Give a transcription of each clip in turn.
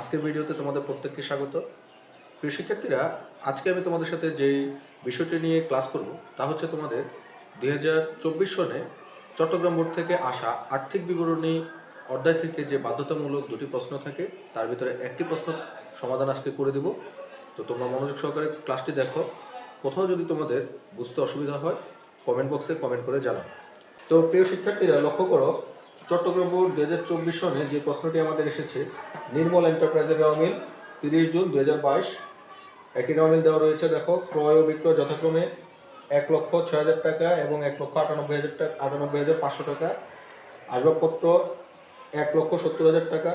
আজকের ভিডিওতে তোমাদের প্রত্যেককে স্বাগত। প্রিয় শিক্ষার্থীরা, আজকে আমি তোমাদের সাথে যে বিষয়টি নিয়ে ক্লাস করব, তা হচ্ছে তোমাদের দুই হাজার চব্বিশ সনে চট্টগ্রাম বোর্ড থেকে আসা আর্থিক বিবরণী অধ্যায় থেকে যে বাধ্যতামূলক দুটি প্রশ্ন থাকে, তার ভিতরে একটি প্রশ্ন সমাধান আজকে করে দিব। তো তোমরা মনোযোগ সহকারে ক্লাসটি দেখো। কোথাও যদি তোমাদের বুঝতে অসুবিধা হয় কমেন্ট বক্সে কমেন্ট করে জানাও। তো প্রিয় শিক্ষার্থীরা, লক্ষ্য করো চট্টগ্রাম বোর্ড দু হাজার চব্বিশ সনে যে প্রশ্নটি আমাদের এসেছে, নির্মল এন্টারপ্রাইজের রাউমিল তিরিশ জুন দু হাজার বাইশ। একটি রাউমিল দেওয়া রয়েছে, দেখো, ক্রয় ও বিক্রয় যথাক্রমে এক লক্ষ ছয় হাজার টাকা এবং এক লক্ষ আটানব্বই হাজার টাকা, আটানব্বই হাজার পাঁচশো টাকা। আসবাবপত্র এক লক্ষ সত্তর হাজার টাকা,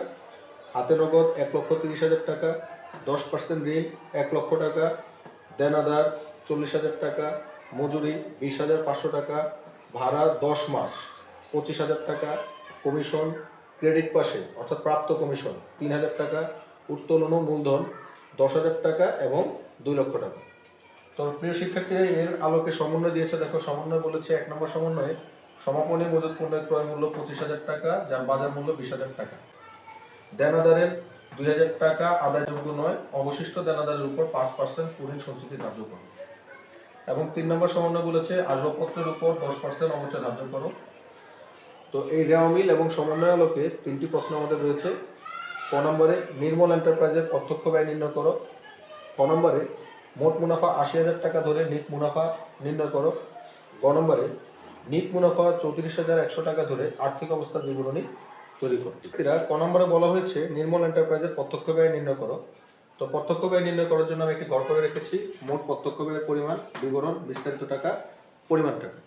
হাতে নগদ এক লক্ষ তিরিশ হাজার টাকা, দশ পার্সেন্ট ঋণ এক লক্ষ টাকা দেনাদার চল্লিশ হাজার টাকা, মজুরি বিশ হাজার পাঁচশো টাকা, ভাড়া দশ মাস পঁচিশ হাজার টাকা কমিশন ক্রেডিট পাশে, অর্থাৎ প্রাপ্ত কমিশন, তিন হাজার টাকা উত্তোলন মূলধন, দশ হাজার টাকা এবং দুই লক্ষ টাকা। তো প্রিয় শিক্ষার্থীরা এর আলোকে সমন্বয় দিয়েছে, দেখো সমন্বয় বলেছে এক নম্বর সমন্বয়ে সমাপনী মজুত পণ্যের ক্রয় মূল্য পঁচিশ হাজার টাকা, যার বাজার মূল্য বিশ হাজার টাকা। দেনাদারের দুই হাজার টাকা আদায়যোগ্য নয়, অবশিষ্ট দেনাদারের উপর পাঁচ পার্সেন্ট পুরীর সঞ্চিতি ধার্য করো। এবং তিন নম্বর সমন্বয় বলেছে আসবাবপত্রের উপর দশ পার্সেন্ট অবচয় ধার্য করো। তো এই রেওয়া মিল এবং সমন্বয় আলোকে তিনটি প্রশ্ন আমাদের রয়েছে। ক নম্বরে, নির্মল এন্টারপ্রাইজের প্রত্যক্ষ ব্যয় নির্ণয় করো। ক নম্বরে, মোট মুনাফা আশি হাজার টাকা ধরে নিট মুনাফা নির্ণয় করো। গ নম্বরে, নিট মুনাফা চৌত্রিশ হাজার একশো টাকা ধরে আর্থিক অবস্থার বিবরণী তৈরি করো। এরা ক নম্বরে বলা হয়েছে, নির্মল এন্টারপ্রাইজের প্রত্যক্ষ ব্যয় নির্ণয় করো। তো প্রত্যক্ষ ব্যয় নির্ণয় করার জন্য আমি একটি ঘর করে রেখেছি। মোট প্রত্যক্ষ ব্যয়ের পরিমাণ, বিবরণ, বিস্তারিত টাকা, পরিমাণ টাকা।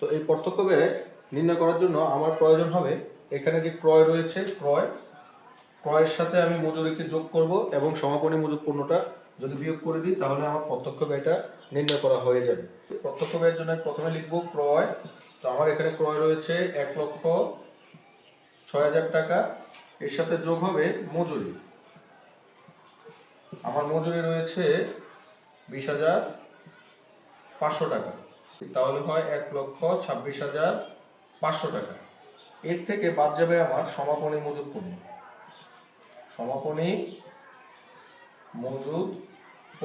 তো এই প্রত্যক্ষ ব্যয় নির্ণয় করার জন্য আমার প্রয়োজন হবে এখানে যে ক্রয় রয়েছে, ক্রয়, ক্রয়ের সাথে আমি মজুরিকে যোগ করব এবং সমাপনী মজুদ পণ্যটা যদি বিয়োগ করে দিই, তাহলে আমার প্রত্যক্ষ ব্যয়টা নির্ণয় করা হয়ে যাবে। প্রত্যক্ষ ব্যয়ের জন্য প্রথমে লিখব ক্রয়। তো আমার এখানে ক্রয় রয়েছে এক লক্ষ ছয় হাজার টাকা। এর সাথে যোগ হবে মজুরি। আমার মজুরি রয়েছে বিশ হাজার পাঁচশো টাকা। তাহলে হয় এক লক্ষ ছাব্বিশ হাজার পাঁচশো টাকা। এর থেকে বাদ যাবে আমার সমাপনী মজুদ পণ্য। সমাপনী মজুদ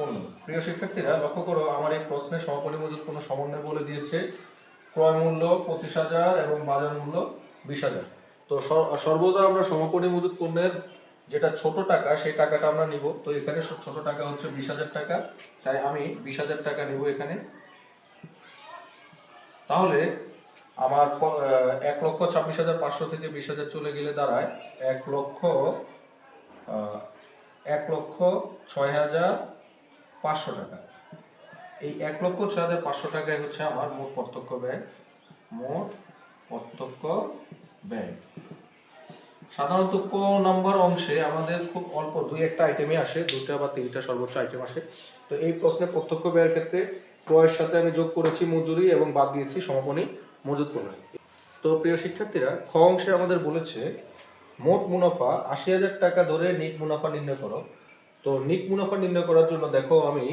পণ্য। প্রিয় শিক্ষার্থীরা, লক্ষ্য করো, আমার এই প্রশ্নে সমাপনী মজুদ পণ্য সমন্বয় বলে দিয়েছে। ক্রয় মূল্য পঁচিশ হাজার এবং বাজার মূল্য বিশ হাজার। তো সর- সর্বদা আমরা সমাপনী মজুদ পণ্যের যেটা ছোট টাকা, সেই টাকাটা আমরা নিব। তো এখানে ছোট টাকা হচ্ছে বিশ হাজার টাকা। তাই আমি বিশ হাজার টাকা নিব এখানে। তাহলে আমার এক লক্ষ ছাব্বিশ হাজার পাঁচশো থেকে বিশ হাজার চলে গেলে দাঁড়ায় এক লক্ষ এক লক্ষ ছয় হাজার পাঁচশো টাকা। এই এক লক্ষ ছয় হাজার পাঁচশো টাকায় হচ্ছে আমার মোট প্রত্যক্ষ ব্যয়। মোট প্রত্যক্ষ ব্যয়। সাধারণত ক নাম্বার অংশে আমাদের খুব অল্প দুই একটা আইটেমই আসে, দুইটা বা তিনটা সর্বোচ্চ আইটেম আসে। তো এই প্রশ্নে প্রত্যক্ষ ব্যয়ের ক্ষেত্রে ক্রয়ের সাথে আমি যোগ করেছি মজুরি এবং বাদ দিয়েছি সমাপনী। মজুদ পণ্য তো প্রিয় শিক্ষার্থীরা, খ অংশে আমাদের বলেছে, মোট মুনাফা আশি হাজার টাকা ধরে নিট মুনাফা নির্ণয় করো। তো নিট মুনাফা নির্ণয় করার জন্য দেখো আমি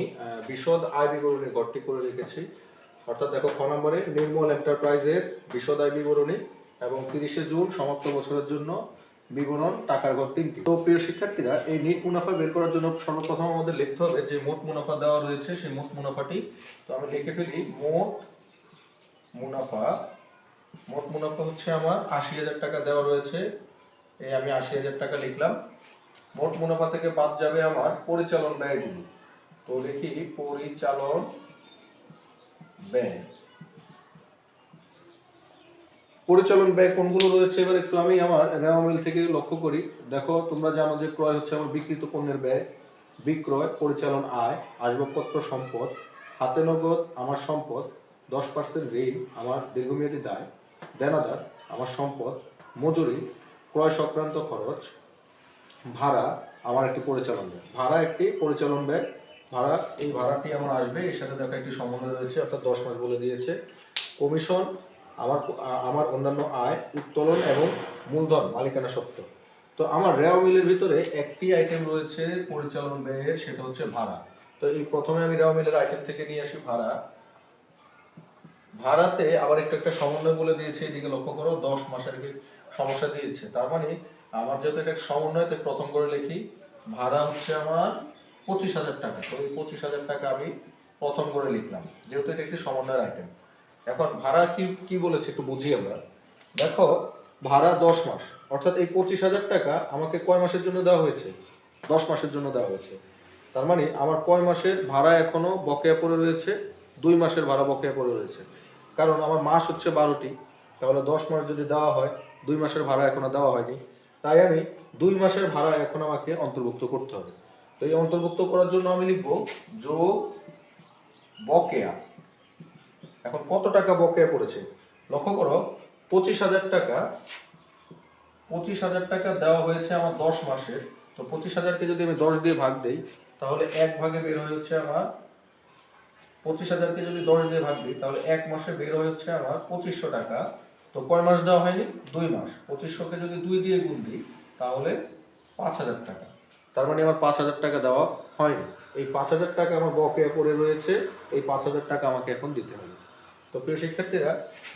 বিশদ আয় বিবরণী ঘরটি করে রেখেছি। অর্থাৎ দেখো, খ নম্বরে নির্মল এন্টারপ্রাইজের বিশদ আয় বিবরণী এবং তিরিশে জুন সমাপ্ত বছরের জন্য বিবরণ টাকার ঘর তিনটি। তো প্রিয় শিক্ষার্থীরা, এই নিট মুনাফা বের করার জন্য সর্বপ্রথম আমাদের লিখতে হবে যে মোট মুনাফা দেওয়া রয়েছে, সেই মোট মুনাফাটি। তো আমি লিখে ফেলি, মোট মুনাফা। মোট মুনাফা হচ্ছে আমার আশি হাজার টাকা দেওয়া রয়েছে। এই আমি আশি হাজার টাকা লিখলাম। মোট মুনাফা থেকে বাদ যাবে আমার পরিচালন ব্যয়গুলো। তো লিখি পরিচালন ব্যয়। পরিচালন ব্যয় কোনগুলো রয়েছে? এবার একটু আমি আমার রেওয়া মিল থেকে লক্ষ্য করি। দেখো, তোমরা জানো যে ক্রয় হচ্ছে আমার বিক্রিত পণ্যের ব্যয়। বিক্রয়, পরিচালন আয়, আসবাবপত্র সম্পদ, হাতে নগদ, আমার সম্পদ দশ পার্সেন্ট ঋণ আমার দীর্ঘমেয়াদী দায়। দেনাদার আমার সম্পদ, মজুরি, ক্রয় সংক্রান্ত খরচ, ভাড়া আমার একটি পরিচালন ব্যয় ভাড়া একটি পরিচালন ব্যয় ভাড়া এই ভাড়াটি আমার আসবে। এর সাথে দেখা একটি সমন্বয় রয়েছে, অর্থাৎ দশ মাস বলে দিয়েছে। কমিশন আমার আমার অন্যান্য আয়, উত্তোলন এবং মূলধন, মালিকানা সত্ত্ব। তো আমার রেওয়া মিলের ভিতরে একটি আইটেম রয়েছে পরিচালন ব্যয়ের সেটা হচ্ছে ভাড়া। তো এই প্রথমে আমি রেওয়া মিলের আইটেম থেকে নিয়ে আসি, ভাড়া। ভাড়াতে আবার একটু একটা সমন্বয় বলে দিয়েছে, এদিকে লক্ষ্য করো, দশ মাসের সমস্যা দিয়েছে। তার মানে আমার যেহেতু এটা একটা সমন্বয় প্রথম করে লিখি, ভাড়া হচ্ছে আমার পঁচিশ হাজার টাকা। তো এই পঁচিশ হাজার টাকা আমি প্রথম করে লিখলাম, যেহেতু এটা একটি সমন্বয়ের আইটেম এখন ভাড়া কি কি বলেছে একটু বুঝি আমরা। দেখো, ভাড়া দশ মাস, অর্থাৎ এই পঁচিশ হাজার টাকা আমাকে কয় মাসের জন্য দেওয়া হয়েছে? দশ মাসের জন্য দেওয়া হয়েছে। তার মানে আমার কয় মাসের ভাড়া এখনও বকেয়া পড়ে রয়েছে, দুই মাসের ভাড়া বকেয়া পড়ে রয়েছে। কারণ আমার মাস হচ্ছে বারোটি, তাহলে দশ মাস যদি দেওয়া হয়, দুই মাসের ভাড়া এখনও দেওয়া হয়নি। তাই আমি দুই মাসের ভাড়া এখন আমাকে অন্তর্ভুক্ত করতে হবে। তো এই অন্তর্ভুক্ত করার জন্য আমি লিখব যোগ বকেয়া। এখন কত টাকা বকেয়া পড়েছে? লক্ষ্য করো, পঁচিশ হাজার টাকা, পঁচিশ হাজার টাকা দেওয়া হয়েছে আমার দশ মাসে তো পঁচিশ হাজারকে যদি আমি দশ দিয়ে ভাগ দেই, তাহলে এক ভাগে বের হয়ে আমার পঁচিশ হাজারকে যদি দশ দিয়ে ভাগ দিই, তাহলে এক মাসে বের হয়ে হচ্ছে আমার পঁচিশশো টাকা। তো কয় মাস দেওয়া হয়নি? দুই মাস। পঁচিশশোকে যদি দুই দিয়ে গুণ দিই, তাহলে পাঁচ হাজার টাকা। তার মানে আমার পাঁচ হাজার টাকা দেওয়া হয়নি। এই পাঁচ হাজার টাকা আমার বকেয়া পড়ে রয়েছে, এই পাঁচ হাজার টাকা আমাকে এখন দিতে হবে। তো প্রিয় শিক্ষার্থীরা,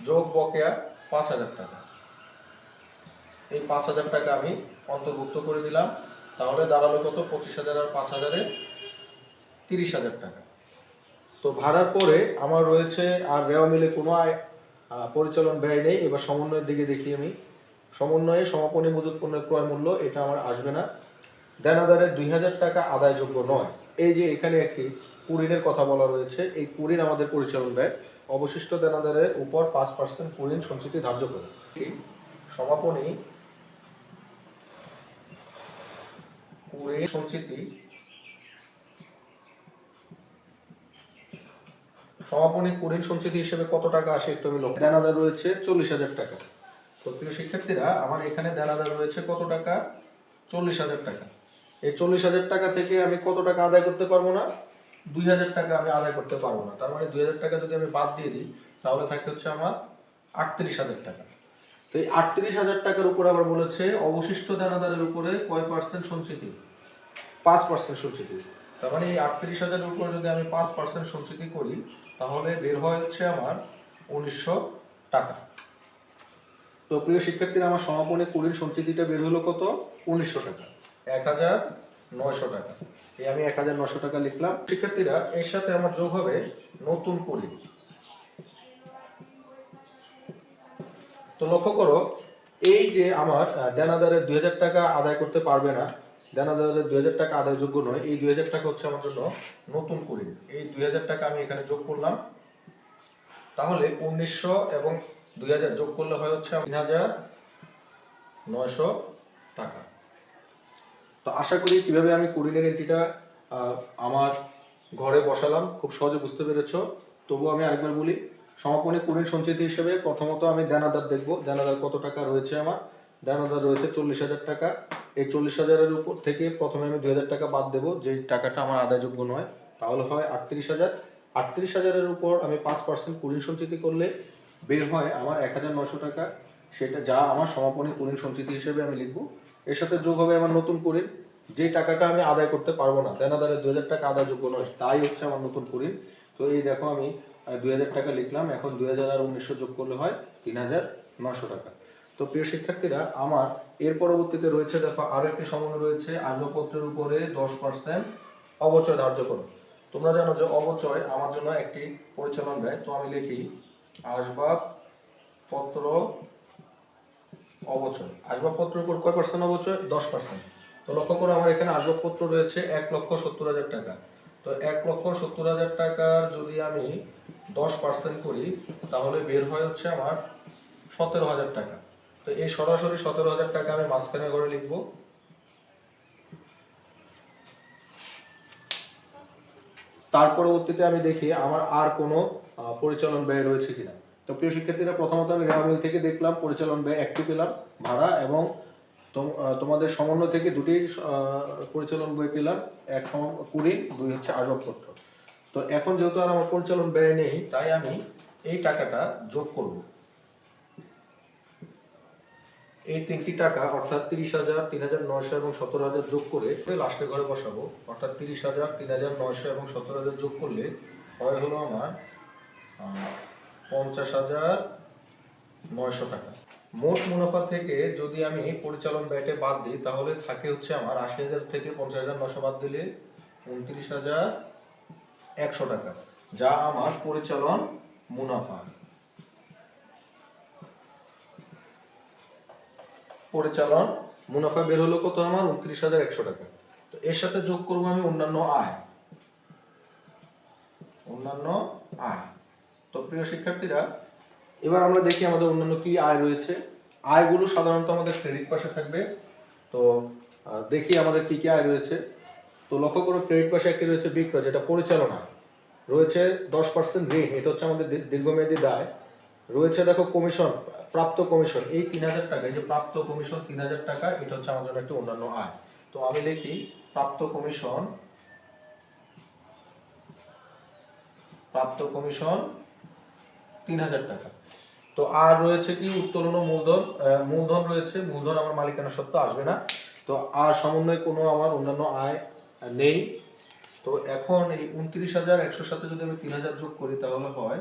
যোগ বকেয়া পাঁচ হাজার টাকা। এই পাঁচ হাজার টাকা আমি অন্তর্ভুক্ত করে দিলাম। তাহলে দাঁড়াল কত? পঁচিশ হাজার আর পাঁচ হাজারে তিরিশ হাজার টাকা। তো ভাড়ার পরে আমার রয়েছে আর রেওয়া মিলে কোনো আয় পরিচালন ব্যয় নেই। এবার সমন্বয়ের দিকে দেখি আমি। সমন্বয়ে সমাপনী মজুত পণ্যের ক্রয় মূল্য, এটা আমার আসবে না। দেনাদারের দুই হাজার টাকা আদায়যোগ্য নয়। এই যে এখানে একটি কুরিনের কথা বলা রয়েছে, এই কুরিন আমাদের পরিচালন ব্যয়। অবশিষ্ট দেনাদারের উপর পাঁচ পার্সেন্ট কুরিন সঞ্চিতি ধার্য করে। সমাপনী কুরিন সঞ্চিতি সমাপনী কুরিন সঞ্চিতি হিসেবে কত টাকা আসে একটু আমি লক্ষ্য রয়েছে চল্লিশ হাজার টাকা। তো প্রিয় শিক্ষার্থীরা, আমার এখানে দেনাদার রয়েছে কত টাকা? চল্লিশ হাজার টাকা। এই চল্লিশ হাজার টাকা থেকে আমি কত টাকা আদায় করতে পারব না? দুই হাজার টাকা আমি আদায় করতে পারব না। তার মানে দুই হাজার টাকা যদি আমি বাদ দিয়ে দিই, তাহলে থাকে হচ্ছে আমার আটত্রিশ হাজার টাকা। তো এই আটত্রিশ হাজার টাকার উপরে আবার বলেছে, অবশিষ্ট দেনাদারের উপরে কয় পার্সেন্ট সঞ্চিতি? পাঁচ পার্সেন্ট সঞ্চিতি। তার মানে এই আটত্রিশ হাজারের উপরে যদি আমি পাঁচ পার্সেন্ট সঞ্চিতি করি তাহলে বের হয় হচ্ছে আমার উনিশশো টাকা। তো প্রিয় শিক্ষার্থীরা আমার সমাপনী কুড়ির সঞ্চিতিটা বের হলো কত? উনিশশো টাকা। এক হাজার নয়শো টাকা। এই আমি এক হাজার নশো টাকা লিখলাম। শিক্ষার্থীরা এর সাথে আমার যোগ হবে নতুন কুড়ি। তো লক্ষ্য করো এই যে আমার দেনাদারের দুই হাজার টাকা আদায় করতে পারবে না দেনাদারের দুই হাজার টাকা আদায়যোগ্য নয়। এই দুই হাজার টাকা হচ্ছে আমার জন্য নতুন কুড়ি এই দুই হাজার টাকা আমি এখানে যোগ করলাম। তাহলে উনিশশো এবং দুই হাজার যোগ করলে হয় হচ্ছে তিন হাজার নয়শো টাকা। তো আশা করি কীভাবে আমি কুড়িনের এন্ট্রিটা আমার ঘরে বসালাম, খুব সহজে বুঝতে পেরেছ। তবুও আমি আরেকবার বলি, সমাপনী কুড়ির সঞ্চিতি হিসেবে প্রথমত আমি দেনাদার দেখব। দেনাদার কত টাকা রয়েছে আমার? দেনাদার রয়েছে চল্লিশ হাজার টাকা। এই চল্লিশ হাজারের উপর থেকে প্রথমে আমি দুই হাজার টাকা বাদ দেবো যে টাকাটা আমার আদায়যোগ্য নয়। তাহলে হয় আটত্রিশ হাজার। আটত্রিশ হাজারের উপর আমি পাঁচ পার্সেন্ট কুড়ির সঞ্চিতি করলে বের হয় আমার এক হাজার নশো টাকা। সেটা যা আমার সমাপনী কুড়ির সঞ্চিতি হিসেবে আমি লিখব। এর সাথে যোগ হবে আমার নতুন কুড়ির যে টাকাটা আমি আদায় করতে পারব না দেনাদারের দুই হাজার টাকা আদায়যোগ্য নয়, তাই হচ্ছে আমার নতুন কুড়ির তো এই দেখো আমি দুই হাজার টাকা লিখলাম, এখন দুই হাজার আর উনিশশো যোগ করলে হয় তিন হাজার নশো টাকা। তো প্রিয় শিক্ষার্থীরা, আমার এর পরবর্তীতে রয়েছে দেখো আরও একটি সমন্বয় রয়েছে আসবাবপত্রের উপরে দশ পার্সেন্ট অবচয় ধার্য করো। তোমরা জানো যে অবচয় আমার জন্য একটি পরিচালন ব্যয়। তো আমি লিখি আসবাবপত্র অবচয়। আসবাবপত্রের উপর কয় পার্সেন্ট অবচয়? দশ পার্সেন্ট তো লক্ষ্য করো আমার এখানে আসবাবপত্র রয়েছে এক লক্ষ সত্তর হাজার টাকা। তো এক লক্ষ সত্তর হাজার টাকার যদি আমি দশ পার্সেন্ট করি, তাহলে বের হয় হচ্ছে আমার সতেরো হাজার টাকা। তো এই সরাসরি সতেরো হাজার টাকা আমি মাঝখানে করে লিখব। তার পরবর্তীতে আমি দেখি আমার আর কোনো পরিচালন ব্যয় রয়েছে কিনা। তো প্রিয় শিক্ষার্থীরা, প্রথমত আমি রেওয়ামিল থেকে দেখলাম, পরিচালন ব্যয় একটি পেলাম, ভাড়া এবং তোমাদের সমন্বয় থেকে দুটি পরিচালন বই পেলাম, এক সম কুড়ি, দুই হচ্ছে আসবাবপত্র। তো এখন যেহেতু আর আমার পরিচালন ব্যয় নেই, তাই আমি এই টাকাটা যোগ করব। এই তিনটি টাকা অর্থাৎ তিরিশ হাজার, তিন হাজার নয়শো এবং সতেরো হাজার যোগ করে লাস্টের ঘরে বসাবো। অর্থাৎ তিরিশ হাজার, তিন হাজার নয়শো এবং সতেরো হাজার যোগ করলে হয় হলো আমার পঞ্চাশ হাজার নয়শো টাকা। মোট মুনাফা থেকে যদি আমি পরিচালন ব্যয়টা বাদ দিই, তাহলে থাকে হচ্ছে আমার আশি হাজার থেকে পঞ্চাশ হাজার নশো বাদ দিলে উনত্রিশ হাজার একশো টাকা, যা আমার পরিচালন মুনাফা। পরিচালন, মুনাফা বের হলো কত আমার? উনত্রিশ হাজার একশো টাকা। তো এর সাথে যোগ করব আমি অন্যান্য আয়। অন্যান্য আয়। তো প্রিয় শিক্ষার্থীরা, এবার আমরা দেখি আমাদের অন্যান্য কি আয় রয়েছে। আয়গুলো সাধারণত আমাদের ক্রেডিট পাশে থাকবে। তো দেখি আমাদের কি কি আয় রয়েছে। তো লক্ষ্য করো ক্রেডিট পাশে একটি রয়েছে বিক্রয়, যেটা পরিচালনা। রয়েছে দশ পার্সেন্ট ঋণ, এটা হচ্ছে আমাদের দীর্ঘমেয়াদী দায়। রয়েছে দেখো কমিশন প্রাপ্ত কমিশন এই তিন হাজার টাকা, এই যে প্রাপ্ত কমিশন তিন হাজার টাকা, এটা হচ্ছে আমার জন্য একটি অন্যান্য আয়। তো আমি লিখি, প্রাপ্ত কমিশন প্রাপ্ত কমিশন তিন হাজার টাকা। তো আর রয়েছে কি, উত্তোলন মূলধন মূলধন রয়েছে, মূলধন আমার মালিকানা সত্ত্ব আসবে না। তো আর সমন্বয়ে কোনো আমার অন্যান্য আয় নেই। তো এখন এই উনত্রিশ হাজার একশোর সাথে যদি আমি তিন হাজার যোগ করি, তাহলে হয়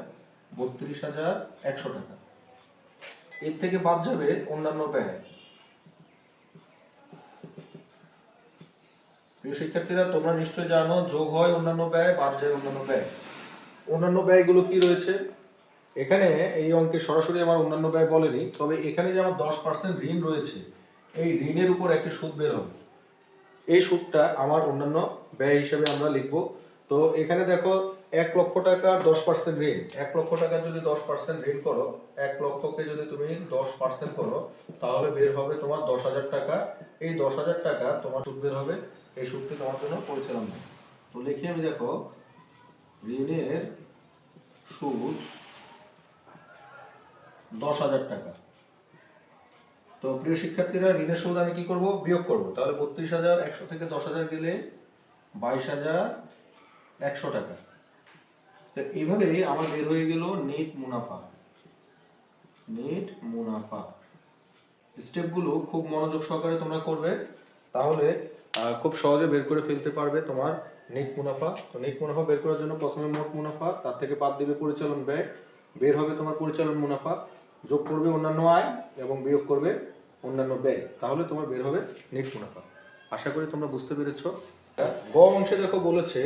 বত্রিশ হাজার একশো টাকা। এর থেকে বাদ যাবে অন্যান্য ব্যয়। প্রিয় শিক্ষার্থীরা, তোমরা নিশ্চয়ই জানো, যোগ হয় অন্যান্য ব্যয়, বাদ যায় অন্যান্য ব্যয়। অন্যান্য ব্যয়গুলো কি রয়েছে? এখানে এই অঙ্কে সরাসরি আমার অন্যান্য ব্যয় বলেনি, তবে এখানে যে আমার দশ পার্সেন্ট ঋণ রয়েছে, এই ঋণের উপর একটি সুদ বের হবে। এই সুদটা আমার অন্যান্য ব্যয় হিসেবে আমরা লিখব। তো এখানে দেখো এক লক্ষ টাকার দশ পার্সেন্ট ঋণ। এক লক্ষ টাকার যদি দশ পার্সেন্ট ঋণ করো, এক লক্ষকে যদি তুমি দশ পার্সেন্ট করো, তাহলে বের হবে তোমার দশ হাজার টাকা। এই দশ হাজার টাকা তোমার সুদ বের হবে, এই সুদটি তোমার জন্য পরিচালনা। তো লিখে আমি দেখো, ঋণের সুদ দশ হাজার টাকা। তো প্রিয় শিক্ষার্থীরা, ঋণের সুদ আমি কি করব? বিয়োগ করব। তাহলে বত্রিশ হাজার একশো থেকে দশ হাজার গেলে বাইশ হাজার একশো টাকা। তো এইভাবেই আমার বের হয়ে গেল নেট মুনাফা। নেট মুনাফা। স্টেপগুলো খুব মনোযোগ সহকারে তোমরা করবে, তাহলে খুব সহজে বের করে ফেলতে পারবে তোমার নেট মুনাফা। তো নেট মুনাফা বের করার জন্য প্রথমে মোট মুনাফা, তার থেকে বাদ দিবে পরিচালন ব্যয়। বের হবে তোমার পরিচালন মুনাফা, যোগ করবে অন্যান্য আয় এবং বিয়োগ করবে অন্যান্য ব্যয়। তাহলে তোমার বের হবে নেট মুনাফা। আশা করি তোমরা বুঝতে পেরেছ। গ অংশে দেখো বলেছে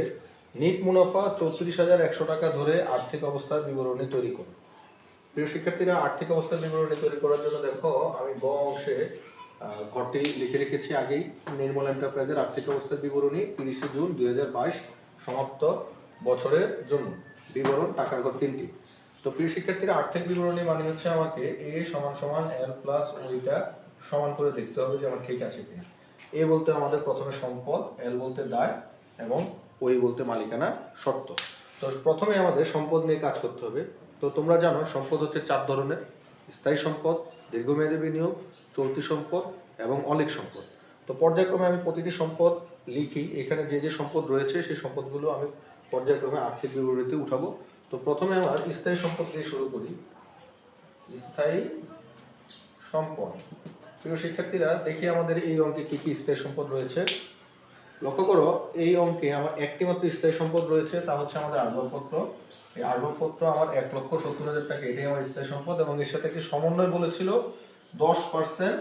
নিট মুনাফা চৌত্রিশ হাজার একশো টাকা ধরে আর্থিক অবস্থার বিবরণী তৈরি করো প্রিয় শিক্ষার্থীরা, আর্থিক অবস্থার বিবরণী তৈরি করার জন্য দেখো, আমি গ অংশে ঘরটি লিখে রেখেছি আগেই। নির্মল এন্টারপ্রাইজের আর্থিক অবস্থার বিবরণী তিরিশে জুন দুই হাজার বাইশ, সমাপ্ত বছরের জন্য। বিবরণ, টাকার ঘর তিনটি। তো প্রিয় শিক্ষার্থীরা, আর্থিক বিবরণী মানে হচ্ছে আমাকে এ সমান সমান এল প্লাস ওইটা সমান করে দেখতে হবে যে আমার ঠিক আছে কিনা। এ বলতে আমাদের প্রথমে সম্পদ, এল বলতে দায় এবং ওই বলতে মালিকানা শর্ত তো প্রথমে আমাদের সম্পদ নিয়ে কাজ করতে হবে। তো তোমরা জানো, সম্পদ হচ্ছে চার ধরনের। স্থায়ী সম্পদ, দীর্ঘমেয়াদী বিনিয়োগ, চলতি সম্পদ এবং অলিক সম্পদ। তো পর্যায়ক্রমে আমি প্রতিটি সম্পদ লিখি। এখানে যে যে সম্পদ রয়েছে, সেই সম্পদগুলো আমি পর্যায়ক্রমে আর্থিক বিবরণীতে উঠাবো। তো প্রথমে আমার স্থায়ী সম্পদ দিয়ে শুরু করি। স্থায়ী সম্পদ। প্রিয় শিক্ষার্থীরা, দেখি আমাদের এই অঙ্কে কি কি স্থায়ী সম্পদ রয়েছে। লক্ষ্য করো, এই অঙ্কে আমার একটি মাত্র স্থায়ী সম্পদ রয়েছে, তা হচ্ছে আমাদের আসবাবপত্র। এই আসবাবপত্র আমার এক লক্ষ সত্তর হাজার টাকা, এটাই আমার স্থায়ী সম্পদ এবং এর সাথে একটি সমন্বয় বলেছিল, দশ পার্সেন্ট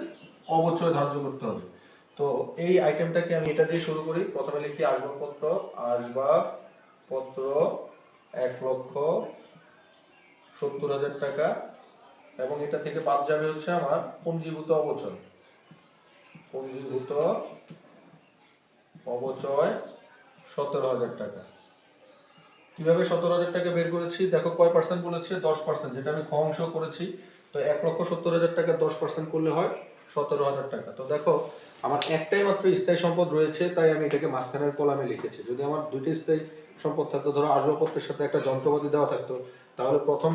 অবচয় ধার্য করতে হবে। তো এই আইটেমটাকে আমি এটা দিয়ে শুরু করি, প্রথমে লিখি আসবাবপত্র আসবাবপত্র এক লক্ষ সত্তর হাজার টাকা এবং এটা থেকে বাদ যাবে হচ্ছে আমার পুঞ্জীভূত অবচয়। পুঞ্জীভূত অবচয় সতেরো হাজার টাকা। কীভাবে সতেরো হাজার টাকা বের করেছি? দেখো, কয় পার্সেন্ট বলেছে? দশ পার্সেন্ট যেটা আমি খ অংশ করেছি। তো এক লক্ষ সত্তর হাজার টাকা দশ পার্সেন্ট করলে হয় সতেরো হাজার টাকা। তো দেখো, আমার একটাই মাত্র স্থায়ী সম্পদ রয়েছে, তাই আমি এটাকে মাঝখানের কলামে লিখেছি। যদি আমার দুইটি স্থায়ী সম্পদ থাকতো, ধরো আসবাবপত্রের সাথে একটা যন্ত্রপাতি দেওয়া থাকতো, তাহলে প্রথম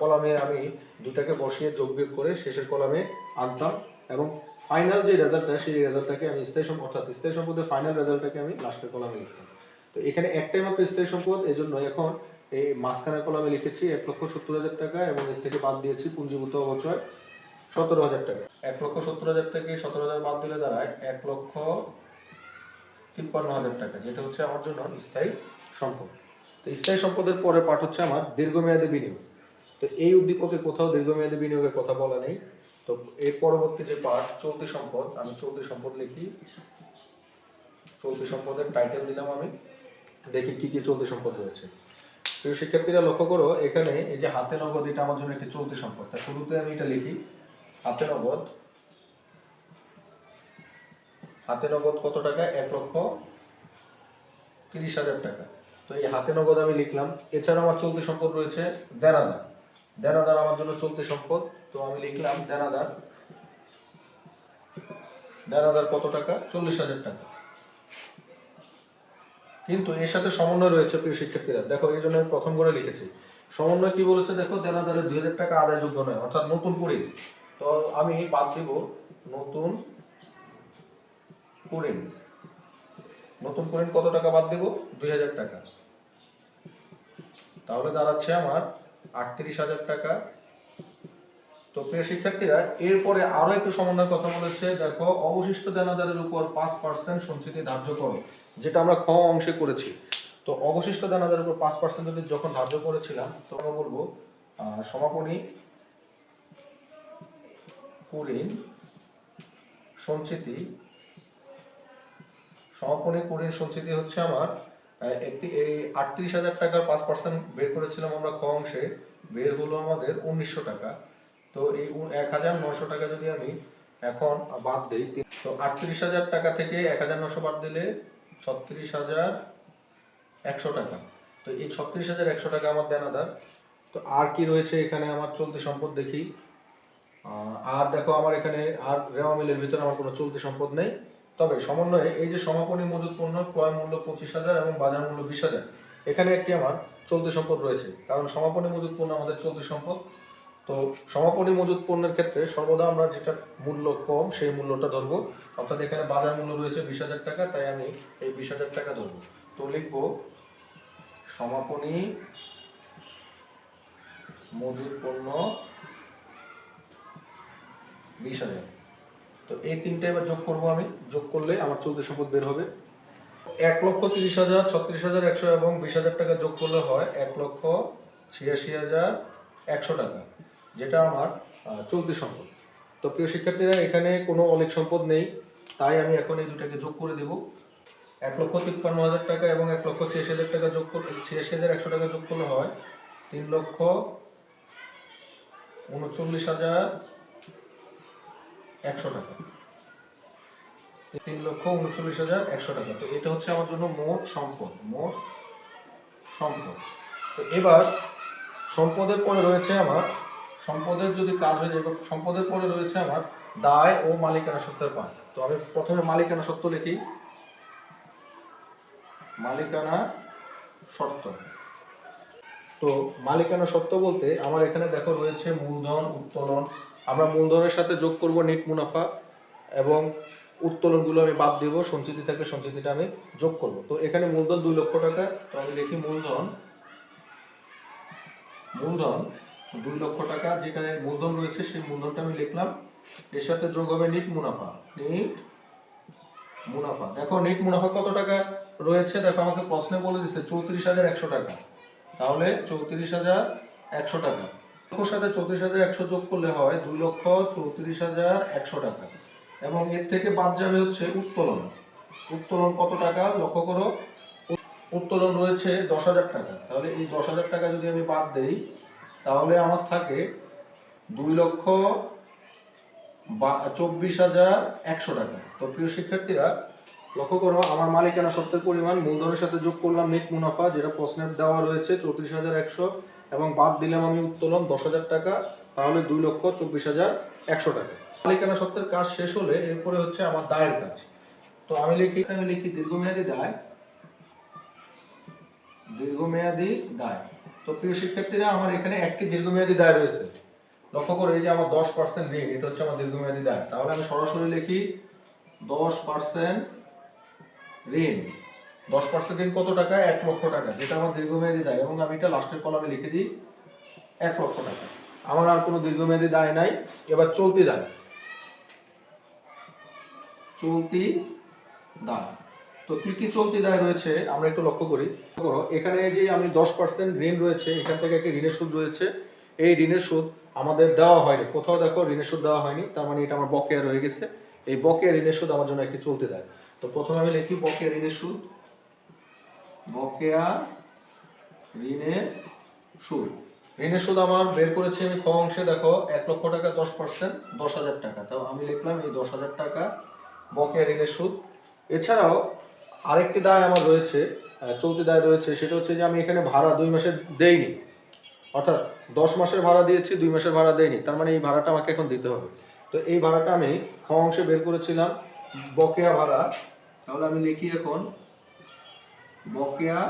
কলামে আমি দুটাকে বসিয়ে যোগ বিয়োগ করে শেষের কলামে আনতাম এবং ফাইনাল যে রেজাল্টটা সেই রেজাল্টটাকে আমি স্থায়ী সম্পদ অর্থাৎ স্থায়ী সম্পদের ফাইনাল রেজাল্টটাকে আমি লাস্টের কলামে লিখতাম। তো এখানে একটাই মাত্র স্থায়ী সম্পদ এই জন্য এখন এই মাঝখানের কলামে লিখেছি এক লক্ষ সত্তর হাজার টাকা এবং এর থেকে বাদ দিয়েছি পুঞ্জীভূত অবচয় সতেরো হাজার টাকা। এক লক্ষ সত্তর হাজার থেকে সতেরো হাজার বাদ দিলে দাঁড়ায় এক লক্ষ তিপ্পান্ন হাজার টাকা যেটা হচ্ছে আমার জন্য স্থায়ী সম্পদ। তো স্থায়ী সম্পদের পরে পাঠ হচ্ছে আমার দীর্ঘমেয়াদী বিনিয়োগ। তো এই উদ্দীপকে কোথাও দীর্ঘমেয়াদী বিনিয়োগের কথা বলা নেই। তো এর পরবর্তী যে পার্ট চলতি সম্পদ, আমি চলতি সম্পদ লিখি। চলতি সম্পদের টাইটেল দিলাম আমি। দেখি কি কি চলতি সম্পদ রয়েছে। প্রিয় শিক্ষার্থীরা লক্ষ্য করো, এখানে এই যে হাতে নগদ, এটা আমার জন্য একটি চলতি সম্পদ। তা শুরুতে আমি এটা লিখি। হাতে নগদ। হাতে নগদ কত টাকা? এক লক্ষ তিরিশ হাজার টাকা। তো এই হাতে নগদ আমি লিখলাম। এছাড়া আমার চলতি সম্পদ রয়েছে দেনাদার। দেনাদার আমার জন্য চলতি সম্পদ তো আমি লিখলাম দেনাদার দেনাদার কত টাকা? চল্লিশ হাজার টাকা। কিন্তু এর সাথে সমন্বয় রয়েছে প্রিয় শিক্ষার্থীরা। দেখো, এই জন্য প্রথম করে লিখেছি। সমন্বয় কি বলেছে? দেখো দেনাদারের দুই হাজার টাকা আদায়যোগ্য নয়, অর্থাৎ নতুন করে। তো আমি বাদ দিব নতুন কুড়িন নতুন কুড়িন কত টাকা বাদ দিব? দুই হাজার টাকা। তাহলে দাঁড়াচ্ছে আমার আটত্রিশ হাজার টাকা। তো প্রিয় শিক্ষার্থীরা, এরপরে আরও একটু সমন্বয়ের কথা বলেছে। দেখো, অবশিষ্ট দেনাদারের উপর পাঁচ পার্সেন্ট সঞ্চিতি ধার্য করো, যেটা আমরা খ অংশে করেছি। তো অবশিষ্ট দানাদারের উপর পাঁচ পার্সেন্ট যদি যখন ধার্য করেছিলাম তখন আমরা বলব সমাপনী কুড়িন সঞ্চিতি, সমাপনী কুড়িন সঞ্চিতি হচ্ছে আমার একটি, এই আটত্রিশ হাজার টাকার পাঁচ পার্সেন্ট বের করেছিলাম আমরা খ অংশে, বের হলো আমাদের উনিশশো টাকা। তো এই এক হাজার নয়শো টাকা যদি আমি এখন বাদ দিই তো আটত্রিশ হাজার টাকা থেকে এক হাজার নশো বাদ দিলে ছত্রিশ হাজার একশো টাকা। তো এই ছত্রিশ হাজার একশো টাকা আমার দেনাদার তো আর কি রয়েছে এখানে আমার চলতি সম্পদ দেখি। আর দেখো আমার এখানে আর রেওয়া মিলের ভিতরে আমার কোনো চলতি সম্পদ নেই। তবে সমন্বয়ে এই যে সমাপনী মজুত পণ্য ক্রয় মূল্য পঁচিশ হাজার এবং বাজার মূল্য বিশ হাজার, এখানে একটি আমার চলতি সম্পদ রয়েছে। কারণ সমাপনী মজুত পণ্য আমাদের চলতি সম্পদ। তো সমাপনী মজুত পণ্যের ক্ষেত্রে সর্বদা আমরা যেটা মূল্য কম, সেই মূল্যটা ধরবো। অর্থাৎ এখানে বাজার মূল্য রয়েছে বিশ হাজার টাকা, তাই আমি এই বিশ হাজার টাকা ধরবো। তো লিখব, সমাপনী মজুত পণ্য বিশ হাজার। তো এই তিনটা এবার যোগ করব আমি। যোগ করলে আমার চলতি সম্পদ বের হবে। এক লক্ষ তিরিশ হাজার, ছত্রিশ হাজার, একশো এবং বিশ হাজার টাকা যোগ করলে হয় এক লক্ষ ছিয়াশি হাজার, একশো টাকা। যেটা আমার চলতি সম্পদ। তো প্রিয় শিক্ষার্থীরা, এখানে কোনো অলিক সম্পদ নেই। তাই আমি এখন এই দুটাকে যোগ করে দেব। এক লক্ষ তিপ্পান্ন হাজার টাকা এবং এক লক্ষ ছিয়াশি হাজার টাকা যোগ করলে ছিয়াশি হাজার একশো টাকা যোগ করলে হয় তিন লক্ষ উনচল্লিশ হাজার একশো টাকা। তিন লক্ষ উনচল্লিশ হাজার একশো টাকা। তো এটা হচ্ছে আমার জন্য মোট সম্পদ মোট সম্পদ। তো এবার সম্পদের পরে রয়েছে আমার সম্পদের যদি কাজ হয়ে যায় সম্পদের পরে রয়েছে আমার দায় ও মালিকানা সত্ত্বের পান তো আমি প্রথমে মালিকানা সত্ত্ব লিখি। মালিকানা শর্ত তো মালিকানা সত্ত্ব বলতে আমার এখানে দেখো রয়েছে মূলধন, উত্তোলন। আমরা মূলধনের সাথে যোগ করব নেট মুনাফা এবং উত্তোলনগুলো আমি বাদ দেবো, সঞ্চিতি থাকলে সঞ্চিতিটা আমি যোগ করব। তো এখানে মূলধন দুই লক্ষ টাকা, তো আমি লিখি মূলধন। মূলধন দুই লক্ষ টাকা যেটা মূলধন রয়েছে, সেই মূলধনটা আমি লিখলাম। এর সাথে যোগ হবে নিট মুনাফা। নিট মুনাফা। দেখো নিট মুনাফা কত টাকা রয়েছে? দেখো, আমাকে প্রশ্নে বলে দিচ্ছে চৌত্রিশ হাজার একশো টাকা। তাহলে চৌত্রিশ হাজার একশো টাকা। লক্ষর সাথে চৌত্রিশ হাজার একশো যোগ করলে হয় দুই লক্ষ চৌত্রিশ হাজার একশো টাকা। এবং এর থেকে বাদ যাবে হচ্ছে উত্তোলন। উত্তোলন কত টাকা? লক্ষ্য করো, উত্তোলন রয়েছে দশ হাজার টাকা। তাহলে এই দশ হাজার টাকা যদি আমি বাদ দেই তাহলে আমার থাকে দুই লক্ষ বা চব্বিশ হাজার একশো টাকা। তো প্রিয় শিক্ষার্থীরা, লক্ষ্য করো, আমার মালিকানা সত্ত্বের পরিমাণ মূলধনের সাথে যোগ করলাম নেট মুনাফা, যেটা প্রশ্নের দেওয়া রয়েছে চৌত্রিশ হাজার একশো, এবং বাদ দিলাম আমি উত্তোলন দশ হাজার টাকা, তাহলে দুই লক্ষ চব্বিশ হাজার একশো টাকা। মালিকানা সত্ত্বের কাজ শেষ হলে এরপরে হচ্ছে আমার দায়ের কাজ। তো আমি লিখি আমি লিখি দীর্ঘমেয়াদী দায়। দীর্ঘমেয়াদী দায়। তো প্রিয় শিক্ষার্থীরা, আমার এখানে একটি দীর্ঘমেয়াদী দায় রয়েছে। লক্ষ্য করে, এই যে আমার দশ পার্সেন্ট ঋণ, এটা হচ্ছে আমার দীর্ঘমেয়াদী দায়। তাহলে আমি সরাসরি লিখি, দশ পার্সেন্ট ঋণ। দশ পার্সেন্ট ঋণ কত টাকা? এক লক্ষ টাকা, যেটা আমার দীর্ঘমেয়াদী দায়। এবং আমি এটা লাস্টের কলামে লিখে দিই, এক লক্ষ টাকা। আমার আর কোনো দীর্ঘমেয়াদী দায় নাই। এবার চলতি দায়। চলতি দায়। তো কি কি চলতি দায় রয়েছে আমরা একটু লক্ষ্য করি। এখানে যে আমি দশ পার্সেন্ট ঋণ রয়েছে, এখান থেকে একটি ঋণের সুদ রয়েছে। এই ঋণের সুদ আমাদের দেওয়া হয়নি। কোথাও দেখো ঋণের সুদ দেওয়া হয়নি, তার মানে এটা আমার বকেয়া রয়ে গেছে। এই বকেয়া ঋণের সুদ আমার জন্য একটি চলতে দেয়। তো প্রথমে আমি লিখি বকেয়া ঋণের সুদ। বকেয়া ঋণের সুদ। ঋণের সুদ আমার বের করেছি আমি খ অংশে, দেখো, এক লক্ষ টাকা দশ পার্সেন্ট দশ হাজার টাকা। তো আমি লিখলাম এই দশ হাজার টাকা বকেয়া ঋণের সুদ। এছাড়াও আরেকটি দায় আমার রয়েছে চলতি দায় রয়েছে, সেটা হচ্ছে যে আমি এখানে ভাড়া দুই মাসের দেইনি। অর্থাৎ দশ মাসের ভাড়া দিয়েছি, দুই মাসের ভাড়া দেইনি। তার মানে এই ভাড়াটা আমাকে এখন দিতে হবে। তো এই ভাড়াটা আমি খ অংশে বের করেছিলাম, বকেয়া ভাড়া। তাহলে আমি লিখি এখন, বকেয়া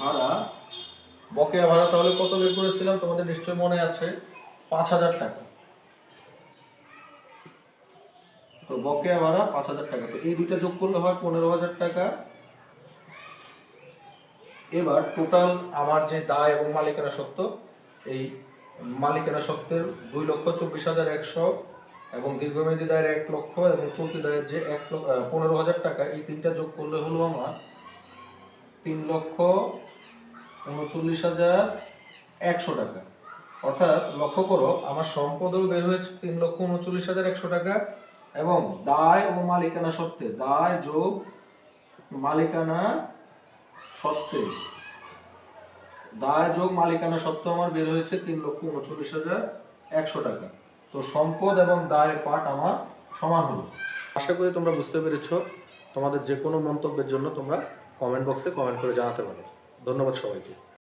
ভাড়া। বকেয়া ভাড়া তাহলে কত বের করেছিলাম? তোমাদের নিশ্চয়ই মনে আছে, পাঁচ হাজার টাকা। তো বকেয়া ভাড়া পাঁচ হাজার টাকা। তো এই দুইটা যোগ করলে হয় পনেরো হাজার টাকা। এবার টোটাল আমার যে দায় এবং মালিকানা সত্ত্ব, এই মালিকানা সত্ত্বের দুই লক্ষ চব্বিশ হাজার একশো এবং দীর্ঘমেয়াদী দায়ের এক লক্ষ এবং চলতি দায়ের যে এক পনেরো হাজার টাকা, এই তিনটা যোগ করলে হলো আমার তিন লক্ষ উনচল্লিশ হাজার একশো টাকা। অর্থাৎ লক্ষ্য করো, আমার সম্পদও বের হয়েছে তিন লক্ষ উনচল্লিশ হাজার একশো টাকা এবং দায় ও মালিকানা সত্ত্বে, দায় যোগ মালিকানা সত্ত্বে। দায় যোগ মালিকানা সত্ত্বে আমার বের হয়েছে তিন লক্ষ উনচল্লিশ হাজার একশো টাকা। তো সম্পদ এবং দায়ের পাঠ আমার সমান হলো। আশা করি তোমরা বুঝতে পেরেছ। তোমাদের যে কোনো মন্তব্যের জন্য তোমরা কমেন্ট বক্সে কমেন্ট করে জানাতে পারো। ধন্যবাদ সবাইকে।